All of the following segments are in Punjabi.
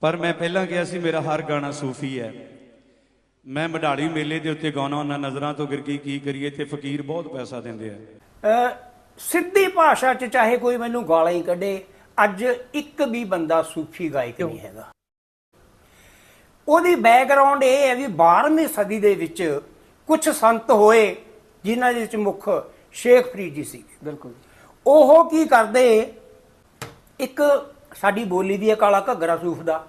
ਪਰ ਮੈਂ ਪਹਿਲਾਂ ਕਿਹਾ ਸੀ ਮੇਰਾ ਹਰ ਗਾਣਾ ਸੂਫੀ ਹੈ। ਮੈਂ ਮਢਾਲੀ ਮੇਲੇ ਦੇ ਉੱਤੇ ਗਾਉਣਾ ਉਹਨਾਂ ਨਜ਼ਰਾਂ ਤੋਂ ਗਿਰ ਗਈ ਕੀ ਕਰੀਏ ਤੇ ਫਕੀਰ ਬਹੁਤ ਪੈਸਾ ਦਿੰਦੇ ਆ। ਅ, ਸਿੱਧੀ ਭਾਸ਼ਾ 'ਚ ਚਾਹੇ ਕੋਈ ਮੈਨੂੰ ਗਾਲਾਂ ਹੀ ਕੱਢੇ ਅੱਜ ਇੱਕ ਵੀ ਬੰਦਾ ਸੂਫੀ ਗਾਇਕ ਨਹੀਂ ਹੈਗਾ। ਉਹਦੀ ਬੈਕਗ੍ਰਾਉਂਡ ਇਹ ਹੈ ਵੀ 12ਵੀਂ ਸਦੀ ਦੇ ਵਿੱਚ ਕੁਝ ਸੰਤ ਹੋਏ ਜਿਨ੍ਹਾਂ ਦੇ ਵਿੱਚ ਮੁੱਖ ਸ਼ੇਖ ਫਰੀਦ ਜੀ ਸੀ ਬਿਲਕੁਲ ਉਹ ਕੀ ਕਰਦੇ ਇੱਕ ਸਾਡੀ ਬੋਲੀ ਦੀ ਹੈ ਕਾਲਾ ਘੱਗਰਾ ਸੂਫ ਦਾ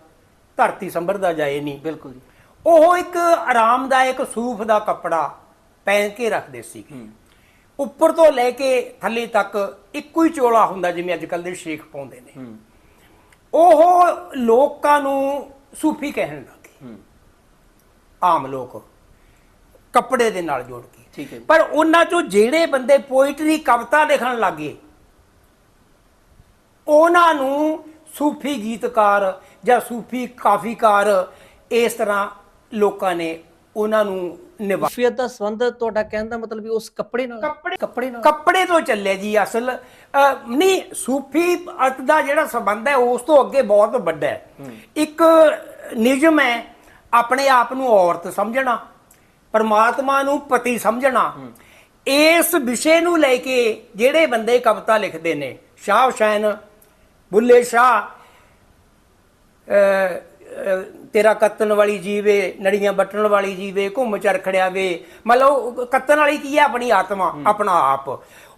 ਧਰਤੀ ਸੰਭਰਦਾ ਜਾਏ ਨਹੀਂ ਬਿਲਕੁਲ ਉਹ ਇੱਕ ਆਰਾਮਦਾਇਕ ਸੂਫ ਦਾ ਕੱਪੜਾ ਪਹਿਨ ਕੇ ਰੱਖਦੇ ਸੀ। ਉੱਪਰ ਤੋਂ ਲੈ ਕੇ ਥੱਲੇ ਤੱਕ ਇੱਕੋ ਹੀ ਚੋਲਾ ਹੁੰਦਾ ਜਿਵੇਂ ਅੱਜ ਕੱਲ ਦੇ ਸ਼ੇਖ ਪਾਉਂਦੇ ਨੇ। ਉਹ ਲੋਕਾਂ ਨੂੰ ਸੂਫੀ ਕਹਿਣ ਲੱਗੇ। ਆਮ ਲੋਕ ਕੱਪੜੇ ਦੇ ਨਾਲ ਜੋੜ ਕੇ। ਠੀਕ ਹੈ। ਪਰ ਉਹਨਾਂ ਚੋਂ ਜਿਹੜੇ ਬੰਦੇ ਪੋਇਟਰੀ ਕਵਿਤਾ ਲਿਖਣ ਲੱਗੇ ਉਹਨਾਂ ਨੂੰ ਸੂਫੀ ਗੀਤਕਾਰ ਜਾਂ ਸੂਫੀ ਕਾਫੀਕਾਰ ਇਸ ਤਰ੍ਹਾਂ ਲੋਕਾਂ ਨੇ ਉਹਨਾਂ ਨੂੰ ਨਿਭਾ ਸੂਫੀਅਤ ਦਾ ਸੰਬੰਧ ਤੁਹਾਡਾ ਕਹਿਣ ਦਾ ਮਤਲਬ ਵੀ ਉਸ ਕੱਪੜੇ ਨਾਲ ਕੱਪੜੇ ਕੱਪੜੇ ਨਾਲ ਕੱਪੜੇ ਤੋਂ ਚੱਲੇ ਜੀ ਅਸਲ। ਨਹੀਂ ਸੂਫੀ ਅਰਥ ਦਾ ਜਿਹੜਾ ਸੰਬੰਧ ਹੈ ਉਸ ਤੋਂ ਅੱਗੇ ਬਹੁਤ ਵੱਡਾ ਹੈ। ਇੱਕ ਨਿਯਮ ਹੈ ਆਪਣੇ ਆਪ ਨੂੰ ਔਰਤ ਸਮਝਣਾ ਪਰਮਾਤਮਾ ਨੂੰ ਪਤੀ ਸਮਝਣਾ। ਇਸ ਵਿਸ਼ੇ ਨੂੰ ਲੈ ਕੇ ਜਿਹੜੇ ਬੰਦੇ ਕਵਿਤਾ ਲਿਖਦੇ ਨੇ ਸ਼ਾਹ ਹੁਸੈਨ ਬੁੱਲੇ ਸ਼ਾਹ ਤੇਰਾ ਕੱਤਣ ਵਾਲੀ ਜੀਵੇ ਨੜੀਆਂ ਵੱਟਣ ਵਾਲੀ ਜੀਵੇ ਘੁੰਮ ਚਰਖੜਿਆ ਵੇ ਮਤਲਬ ਕੱਤਣ ਵਾਲੀ ਕੀ ਹੈ? ਆਪਣੀ ਆਤਮਾ ਆਪਣਾ ਆਪ।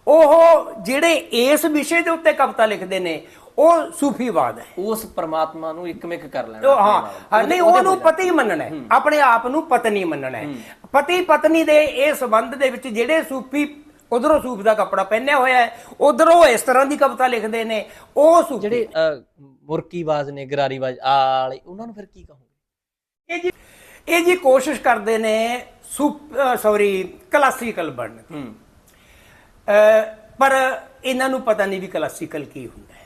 ਉਹ ਜਿਹੜੇ ਇਸ ਵਿਸ਼ੇ ਦੇ ਉੱਤੇ ਕਵਿਤਾ ਲਿਖਦੇ ਨੇ ਉਹ ਸੂਫੀਵਾਦ ਹੈ। ਉਸ ਪਰਮਾਤਮਾ ਨੂੰ ਇੱਕਮਿਕ ਕਰ ਲੈਣਾ। ਹਾਂ। ਨਹੀਂ ਉਹਨੂੰ ਪਤੀ ਮੰਨਣਾ ਹੈ। ਆਪਣੇ ਆਪ ਨੂੰ ਪਤਨੀ ਮੰਨਣਾ ਹੈ। ਪਤੀ ਪਤਨੀ ਦੇ ਇਹ ਸੰਬੰਧ ਦੇ ਵਿੱਚ ਜਿਹੜੇ ਸੂਫੀ ਉਧਰੋਂ ਸੂਫ ਦਾ ਕੱਪੜਾ ਪਹਿਨਿਆ ਹੋਇਆ ਹੈ ਉਧਰੋਂ ਇਸ ਤਰ੍ਹਾਂ ਦੀ ਕਵਿਤਾ ਲਿਖਦੇ ਨੇ ਉਹ ਸੂਫੀ ਜਿਹੜੇ ਅਹ, ਮੁਰਕੀਬਾਜ਼ ਨੇ ਗਰਾਰੀਬਾਜ਼ ਆ ਵਾਲੇ ਉਹਨਾਂ ਨੂੰ ਫਿਰ ਕੀ ਕਹੋਗੇ? ਇਹ ਜੀ ਇਹ ਜੀ ਕੋਸ਼ਿਸ਼ ਕਰਦੇ ਨੇ ਸੌਰੀ ਕਲਾਸੀਕਲ ਬਣਨ ਪਰ ਇਹਨਾਂ ਨੂੰ ਪਤਾ ਨਹੀਂ ਵੀ ਕਲਾਸੀਕਲ ਕੀ ਹੁੰਦਾ ਹੈ।